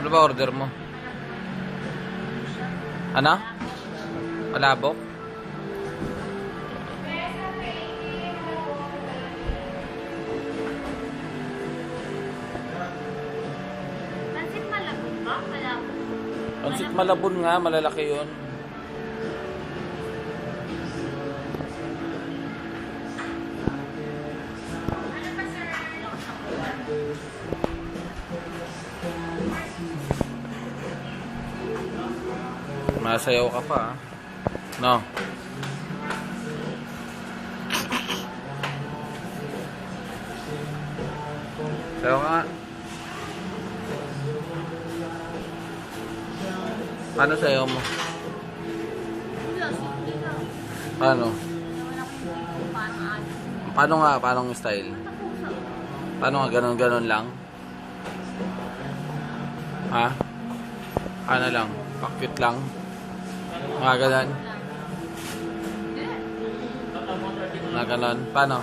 Ano ba order mo? Ano? Malabog. Pansit malabon nga, malalaki yun. Masayaw ka pa, ah. No? Sayaw ka nga. Paano sayaw mo? Paano? Paano ano. Nga? Paano ang style? Paano nga? Ganon-ganon lang? Ha? Ano lang? Pakit lang? Mga ganon? Mga ganon? Paano?